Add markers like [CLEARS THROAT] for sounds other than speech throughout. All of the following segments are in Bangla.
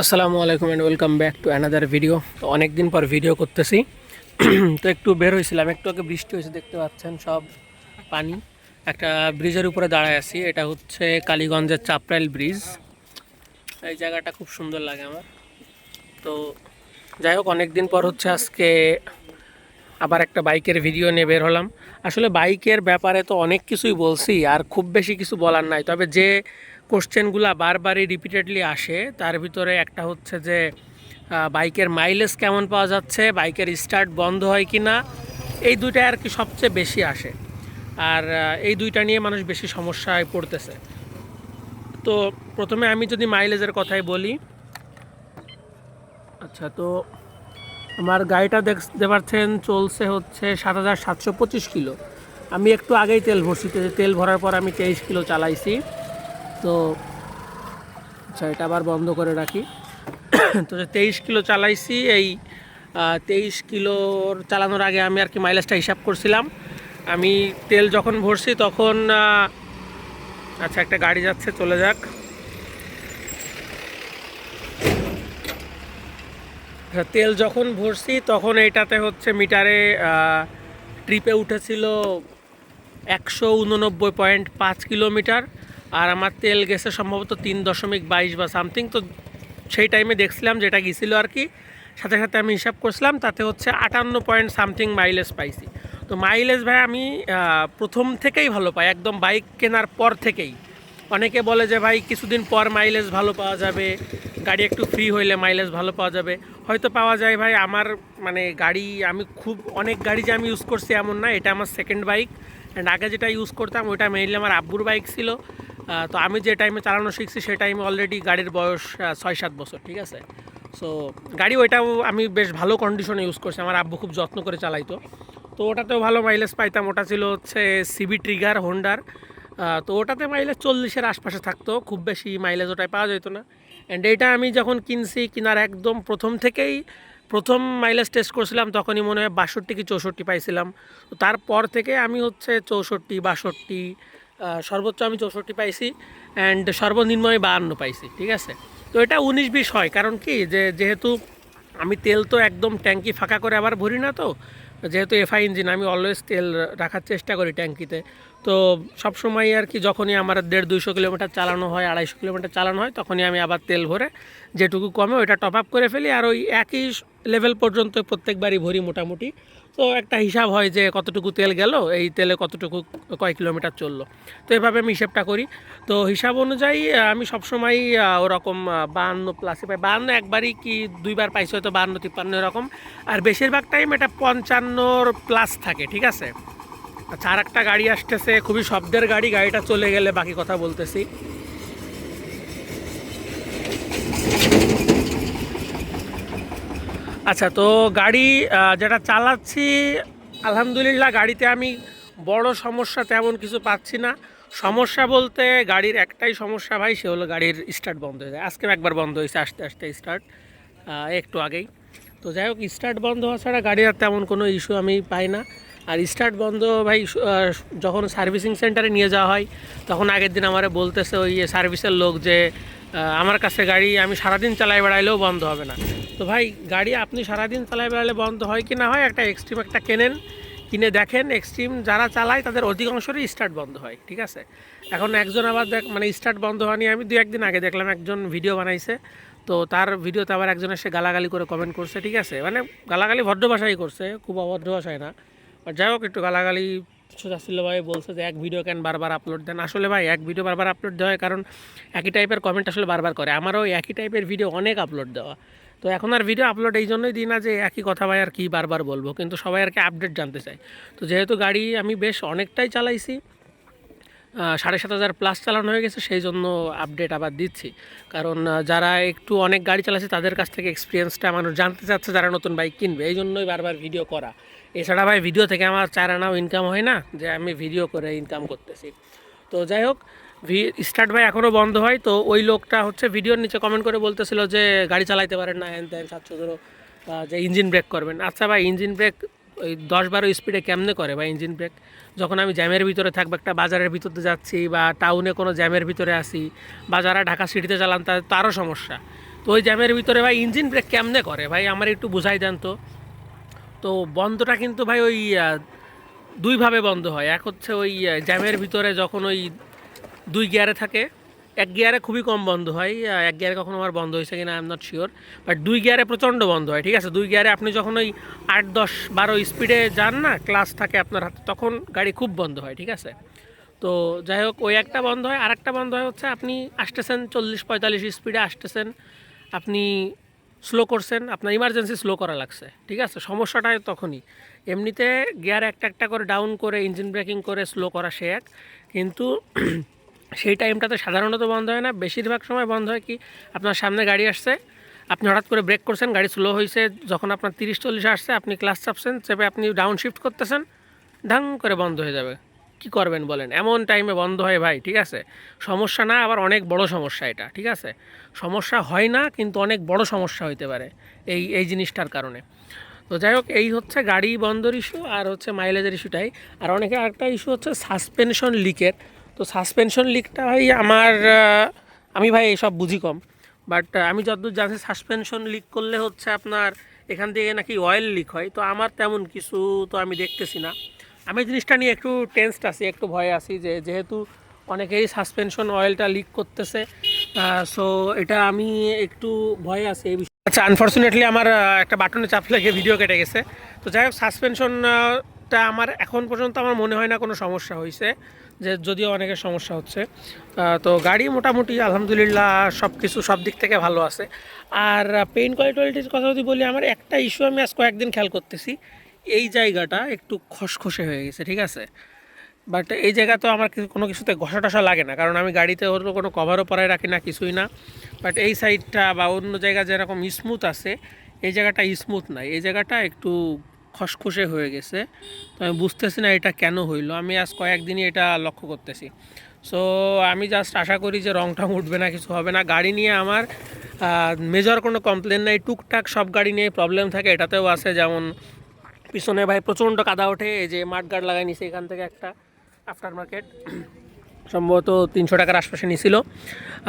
আসসালামু আলাইকুম and welcome back to another video তো অনেক দিন পর ভিডিও করতেছি। [CLEARS THROAT] তো একটু বের হয়েছিলাম। একটু আগে বৃষ্টি হয়েছে, দেখতে পাচ্ছেন সব পানি। একটা ব্রিজের উপরে দাঁড়ায় আছি। এটা হচ্ছে কালীগঞ্জের চাপরাইল ব্রিজ। এই জায়গাটা খুব সুন্দর লাগে আমার। তো যাই হোক অনেক দিন পর হচ্ছে আজকে আবার একটা বাইকের ভিডিও নিয়ে বের হলাম। আসলে বাইকের ব্যাপারে তো অনেক কিছুই বলছি, আর খুব বেশি কিছু বলার নাই। তবে যে কোশ্চেনগুলো বারবারই রিপিটেডলি আসে। তার ভিতরে একটা হচ্ছে যে বাইকের মাইলেজ কেমন পাওয়া যাচ্ছে, বাইকের স্টার্ট বন্ধ হয় কি না এই দুইটা আর কি সবচেয়ে বেশি আসে। আর এই দুইটা নিয়ে মানুষ বেশি সমস্যায় পড়তেছে। তো প্রথমে আমি যদি মাইলেজের কথাই বলি আচ্ছা তো আমার গাড়িটা দেখতে পাচ্ছেন চলছে হচ্ছে সাত হাজার সাতশো পঁচিশ কিলো। আমি একটু আগেই তেল ভরছি, তেল ভরার পর আমি তেইশ কিলো চালাইছি। তো আচ্ছা এটা আবার বন্ধ করে রাখি। তো তেইশ কিলো চালাইছি এই তেইশ কিলোর চালানোর আগে আমি আর কি মাইলেজটা হিসাব করছিলাম। আমি তেল যখন ভরছি তখন আচ্ছা একটা গাড়ি যাচ্ছে চলে যাক। আচ্ছা, তেল যখন ভরছি তখন এইটাতে হচ্ছে মিটারে ট্রিপে উঠেছিল একশো উননব্বই পয়েন্ট পাঁচ কিলোমিটার। আর আমার তেল গেছে সম্ভবত তিন দশমিক বাইশ বা সামথিং, তো সেই টাইমে দেখছিলাম যেটা গেছিল আর কি। সাথে সাথে আমি হিসাব করছিলাম, তাতে হচ্ছে আটান্ন পয়েন্ট সামথিং মাইলেজ পাইছি। তো মাইলেজ ভাই আমি প্রথম থেকেই ভালো পাই, একদম বাইক কেনার পর থেকেই। অনেকে বলে যে ভাই কিছুদিন পর মাইলেজ ভালো পাওয়া যাবে, গাড়ি একটু ফ্রি হইলে মাইলেজ ভালো পাওয়া যাবে। হয়তো পাওয়া যায় ভাই, আমার মানে গাড়ি, আমি খুব, অনেক গাড়ি যে আমি ইউজ করছি এমন না, এটা আমার সেকেন্ড বাইক অ্যান্ড আগে যেটা ইউজ করতাম, ওইটা মেইনলি আমার আব্বুর বাইক ছিল। তো আমি যে টাইমে চালানো শিখছি, সেই টাইমে অলরেডি গাড়ির বয়স ছয় সাত বছর, ঠিক আছে? সো গাড়ি ওইটাও আমি বেশ ভালো কন্ডিশনে ইউজ করছি, আমার আব্বু খুব যত্ন করে চালাইতো। তো ওটাতেও ভালো মাইলেজ পাইতাম, ওটা ছিল হচ্ছে সিবি ট্রিগার হোন্ডার তো ওটাতে মাইলেজ চল্লিশের আশপাশে থাকতো, খুব বেশি মাইলেজ ওটায় পাওয়া যেত না। অ্যান্ড এইটা আমি যখন কিনছি, কিনার একদম প্রথম থেকেই প্রথম মাইলেজ টেস্ট করছিলাম, তখনই মনে হয় বাষট্টি কি চৌষট্টি পাইছিলাম। তারপর থেকে আমি হচ্ছে চৌষট্টি, বাষট্টি সর্বোচ্চ আমি চৌষট্টি পাইছি অ্যান্ড সর্বনিম্ন আমি বাহান্ন পাইছি, ঠিক আছে? তো এটা উনিশ বিশ হয়, কারণ কি যে যেহেতু আমি তেল তো একদম ট্যাঙ্কি ফাঁকা করে আবার ভরি না তো, যেহেতু এফআই ইঞ্জিন, আমি অলওয়েজ তেল রাখার চেষ্টা করি ট্যাঙ্কিতে। তো সব সময় আর কি যখনই আমার দেড় দুইশো কিলোমিটার চালানো হয়, আড়াইশো কিলোমিটার চালানো হয়, তখনই আমি আবার তেল ভরে যেটুকু কমে ওইটা টপ আপ করে ফেলি। আর ওই একই লেভেল পর্যন্ত প্রত্যেকবারই ভরি মোটামুটি। তো একটা হিসাব হয় যে কতটুকু তেল গেল, এই তেলে কতটুকু, কয় কিলোমিটার চলল। তো এভাবে আমি হিসাবটা করি। তো হিসাব অনুযায়ী আমি সবসময় ওরকম বাহান্ন প্লাসে পাই। বাহান্ন একবারই কি দুইবার পাইছি হয়তো বাহান্ন, তিপ্পান্ন এরকম। আর বেশিরভাগ টাইম এটা পঞ্চান্নর প্লাস থাকে, ঠিক আছে? আচ্ছা আর একটা গাড়ি আসতেছে, খুবই শব্দের গাড়ি, গাড়িটা চলে গেলে বাকি কথা বলতেছি। আচ্ছা তো গাড়ি যেটা চালাচ্ছি, আলহামদুলিল্লাহ গাড়িতে আমি বড় সমস্যা তেমন কিছু পাচ্ছি না। সমস্যা বলতে গাড়ির একটাই সমস্যা ভাই, সে হলো গাড়ির স্টার্ট বন্ধ হয়ে যায়। আজকেও একবার বন্ধ হয়েছে, আস্তে আস্তে স্টার্ট একটু আগেই। তো যাই হোক স্টার্ট বন্ধ হওয়া ছাড়া গাড়ির আর তেমন কোনো ইস্যু আমি পাই না। আর স্টার্ট বন্ধ ভাই যখন সার্ভিসিং সেন্টারে নিয়ে যাওয়া হয়, তখন আগের দিন আমারে বলতেছে ওই সার্ভিসের লোক যে আমার কাছে গাড়ি আমি সারাদিন চালাই বেড়াইলেও বন্ধ হবে না। তো ভাই, গাড়ি আপনি সারাদিন চালাই বেড়ালে বন্ধ হয় কি না হয়, একটা এক্সট্রিম একটা কেনেন, কিনে দেখেন এক্সট্রিম যারা চালায় তাদের অধিকাংশেরই স্টার্ট বন্ধ হয়, ঠিক আছে? এখন একজন আবার দেখ মানে স্টার্ট বন্ধ হওয়া নিয়ে আমি দু একদিন আগে দেখলাম একজন ভিডিও বানাইছে, তো তার ভিডিওতে আবার একজন এসে গালাগালি করে কমেন্ট করছে, ঠিক আছে? মানে গালাগালি ভদ্র ভাষাই করছে, খুব অভদ্র ভাষায় না। যাই হোক, একটু গালাগালি সোজাশিল্য ভাই বলছে যে এক ভিডিও কেন বারবার আপলোড দেন? আসলে ভাই, এক ভিডিও বারবার আপলোড দেওয়া হয় কারণ একই টাইপের কমেন্ট আসলে বারবার করে। আমারও একই টাইপের ভিডিও অনেক আপলোড দেওয়া। তো এখন আর ভিডিও আপলোড এই জন্যই দিই না যে একই কথা ভাই আর কি বারবার বলব। কিন্তু সবাই আর কি আপডেট জানতে চাই তো যেহেতু গাড়ি আমি বেশ অনেকটাই চালাইছি সাড়ে সাত হাজার প্লাস চালানো হয়ে গেছে, সেই জন্য আপডেট আবার দিচ্ছি। কারণ যারা একটু অনেক গাড়ি চালাচ্ছে, তাদের কাছ থেকে এক্সপিরিয়েন্সটা মানুষ জানতে চাচ্ছে যারা নতুন বাইক কিনবে। এই জন্যই বারবার ভিডিও করা। এছাড়া ভাই ভিডিও থেকে আমার চার আনাও ইনকাম হয় না, যে আমি ভিডিও করে ইনকাম করতেছি। তো যাই হোক, ভি স্টার্ট ভাই এখনও বন্ধ হয়, তো ওই লোকটা হচ্ছে ভিডিওর নিচে কমেন্ট করে বলতেছিল যে, গাড়ি চালাইতে পারেন না হ্যান ত্যান সাতশো ধরো যে ইঞ্জিন ব্রেক করবেন। আচ্ছা ভাই ইঞ্জিন ব্রেক ওই দশ বারো স্পিডে কেমনে করে বা ইঞ্জিন ব্রেক যখন আমি জ্যামের ভিতরে থাকব, একটা বাজারের ভিতরে যাচ্ছি বা টাউনে কোনো জ্যামের ভিতরে আসি বা যারা ঢাকা সিটিতে চালান তাদের তারও সমস্যা। তো ওই জ্যামের ভিতরে ভাই ইঞ্জিন ব্রেক কেমনে করে? ভাই আমার একটু বুঝাই দেন তো। তো বন্ধটা কিন্তু ভাই ওই দুইভাবে বন্ধ হয়। এক হচ্ছে ওই জ্যামের ভিতরে যখন ওই দুই গিয়ারে থাকে এক গিয়ারে খুবই কম বন্ধ হয় এক গিয়ারে কখনো আমার বন্ধ হয়েছে কিনা I am not sure but দুই গিয়ারে প্রচণ্ড বন্ধ হয়, ঠিক আছে? দুই গিয়ারে আপনি যখন ওই আট, দশ, বারো স্পিডে যান না ক্লাস থাকে আপনার হাতে, তখন গাড়ি খুব বন্ধ হয়, ঠিক আছে? তো যাই হোক, ওই একটা বন্ধ হয় আর একটা বন্ধ হয় হচ্ছে আপনি আসতেছেন চল্লিশ, পঁয়তাল্লিশ স্পিডে আসতেছেন, আপনি স্লো করছেন, আপনার ইমার্জেন্সি স্লো করা লাগছে, ঠিক আছে? সমস্যাটা তখনই। এমনিতে গিয়ার একটা একটা করে ডাউন করে ইঞ্জিন ব্রেকিং করে স্লো করা সে এক, কিন্তু সেই টাইমটাতে সাধারণত বন্ধ হয় না। বেশিরভাগ সময় বন্ধ হয় কি, আপনার সামনে গাড়ি আসছে, আপনি হঠাৎ করে ব্রেক করছেন, গাড়ি স্লো হয়েছে যখন আপনার তিরিশ চল্লিশ আসছে, আপনি ক্লাস চাপছেন, চেপে আপনি ডাউন শিফট করতেছেন, ঢাং করে বন্ধ হয়ে যাবে। কি করবেন বলেন? এমন টাইমে বন্ধ হয় ভাই, ঠিক আছে? সমস্যা না, আবার অনেক বড় সমস্যা এটা, ঠিক আছে? সমস্যা হয় না, কিন্তু অনেক বড় সমস্যা হইতে পারে এই এই জিনিসটার কারণে। তো যাই হোক, এই হচ্ছে গাড়ি বন্ধর ইস্যু আর হচ্ছে মাইলেজের ইস্যুটাই আর অনেকের আরেকটা ইস্যু হচ্ছে সাসপেনশন লিকের তো সাসপেনশন লিকটা ভাই আমার আমি ভাই এইসব বুঝি কম। বাট আমি যতদূর জানি সাসপেনশন লিক করলে হচ্ছে আপনার এখান থেকে নাকি অয়েল লিক হয়। তো আমার তেমন কিছু তো আমি দেখতেছি না। আমি জিনিসটা নিয়ে একটু টেন্সড আছি, একটু ভয়ে আছি যে যেহেতু অনেকেই সাসপেনশন অয়েলটা লিক করতেছে সো এটা আমি একটু ভয়ে আছি এই বিষয়ে। আচ্ছা আনফর্চুনেটলি আমার একটা বাটনে চাপ লেগে ভিডিও কেটে গেছে। তো যাই হোক সাসপেনশনটা আমার এখন পর্যন্ত আমার মনে হয় না কোনো সমস্যা হয়েছে যে যদিও অনেকের সমস্যা হচ্ছে। তো গাড়ি মোটামুটি আলহামদুলিল্লাহ সব কিছু সব দিক থেকে ভালো আছে। আর পেইন কোয়ালিটির কথা যদি বলি, আমার একটা ইস্যু আমি আজ কয়েকদিন খেয়াল করতেছি, এই জায়গাটা একটু খসখসে হয়ে গেছে, ঠিক আছে? বাট এই জায়গা তো আমার কোনো কিছুতে ঘষা টসা লাগে না, কারণ আমি গাড়িতে ওর কোনো কভারও পরায় রাখি না, কিছুই না। বাট এই সাইডটা বা অন্য জায়গা যেরকম স্মুথ আছে, এই জায়গাটা স্মুথ নাই। এই জায়গাটা একটু খসখসে হয়ে গেছে। তো আমি বুঝতেছি না এটা কেন হইল। আমি আজ কয়েকদিনই এটা লক্ষ্য করতেছি। সো আমি জাস্ট আশা করি যে রং টং উঠবে না, কিছু হবে না। গাড়ি নিয়ে আমার মেজর কোনো কমপ্লেন নাই। টুকটাক সব গাড়ি নিয়ে প্রবলেম থাকে, এটাতেও আছে। যেমন পিছনে ভাই প্রচণ্ড কাদা ওঠে। এই যে মাঠ গার্ড লাগাই নিছে এখান থেকে একটা আফটার মার্কেট সম্ভবত তিনশো টাকার আশপাশে নিছিল।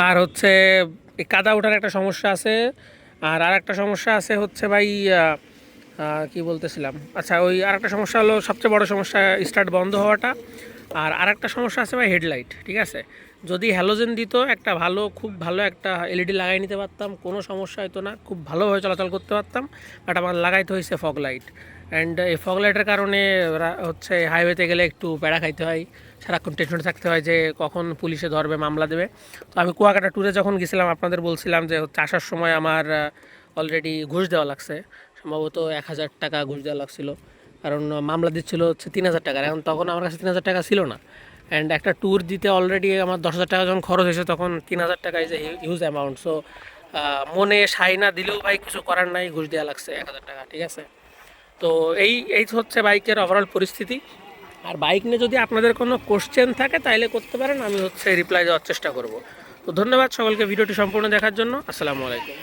আর হচ্ছে কাদা ওঠার একটা সমস্যা আছে। আর আর একটা সমস্যা আছে হচ্ছে ভাই কি বলতেছিলাম? আচ্ছা ওই আর একটা সমস্যা হলো, সবচেয়ে বড় সমস্যা স্টার্ট বন্ধ হওয়াটা। আর আর একটা সমস্যা আছে ভাই হেডলাইট ঠিক আছে? যদি হ্যালোজেন দিত, একটা ভালো, খুব ভালো একটা এলইডি লাগাই নিতে পারতাম, কোনো সমস্যা হতো না, খুব ভালোভাবে চলাচল করতে পারতাম বাট আমার লাগাইতে হয়েছে ফগ লাইট অ্যান্ড এই ফগ লাইটের কারণে হচ্ছে হাইওয়েতে গেলে একটু প্যাড়া খাইতে হয়, সারাক্ষণ টেনশনে থাকতে হয় যে কখন পুলিশে ধরবে, মামলা দেবে। তো আমি কুয়াকাটা ট্যুরে যখন গেছিলাম, আপনাদের বলছিলাম যে হচ্ছে আসার সময় আমার অলরেডি ঘুষ দেওয়া লাগছে। সম্ভবত এক হাজার টাকা ঘুষ দেওয়া লাগছিল। কারণ মামলা দিচ্ছিল হচ্ছে তিন হাজার টাকার। এখন তখন আমার কাছে তিন হাজার টাকা ছিল না। অ্যান্ড একটা ট্যুর দিতে অলরেডি আমার দশ হাজার টাকা যখন খরচ হয়েছে তখন তিন হাজার টাকা is a huge amount so মনে সাই না দিলেও ভাই কিছু করার নাই, ঘুষ দেওয়া লাগছে এক হাজার টাকা, ঠিক আছে? তো এই এই হচ্ছে বাইকের ওভারঅল পরিস্থিতি। আর বাইক নিয়ে যদি আপনাদের কোনো কোশ্চেন থাকে তাইলে করতে পারেন, আমি হচ্ছে রিপ্লাই দেওয়ার চেষ্টা করব। তো ধন্যবাদ সকলকে, ভিডিওটি সম্পূর্ণ দেখার জন্য। আসসালামু আলাইকুম।